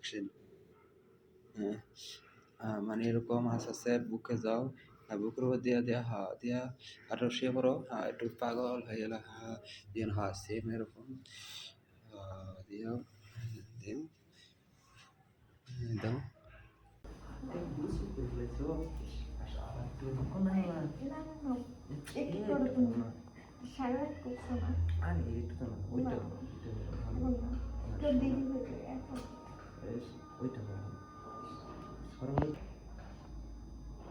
Action হ্যাঁ। মানে এরকম আস্তে আস্তে বুকে যাও। আর বুকের উপর দিয়া দিয়া হা দিয়া আরও শুয়ে পড়ো হ্যাঁ একটু পাগল হয়ে গেলে হা দিয়ে হা সেম এরকম। দিও। হ্যাঁ, সারা করছ না?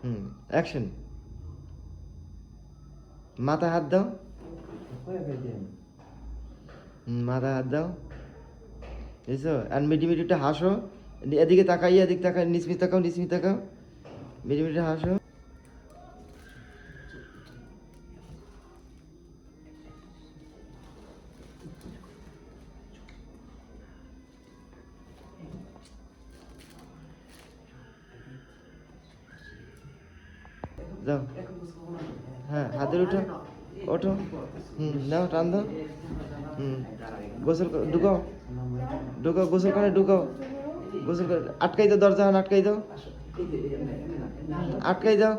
হুম অ্যাকশন মাথা হাত দাও। মাথা হাত দাও। বুঝছ? আর মিটি মিটিটা হাসো। এদিকে তাকাই এদিকে তাকাই নিসমি তাকাও নিসমি তাকাও। মিটি মিটি হাসো। যাও। হ্যাঁ হাতের উঠো। ওঠো। হুম, নাও, টান দাও। হুম, গোসল ঢুকাও। ঢুকাও, গোসল করে ঢুকাও। গোসল করে, আটকাই দাও, দরজা আটকাই দাও। আটকাই দাও।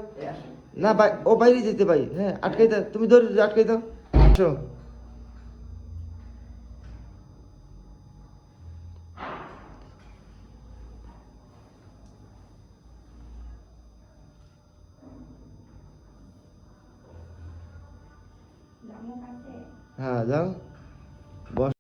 না ও বাইরে যেতে ভাই হ্যাঁ আটকাই দাও, তুমি ধরে আটকাই দাও। হ্যাঁ যাও। বস।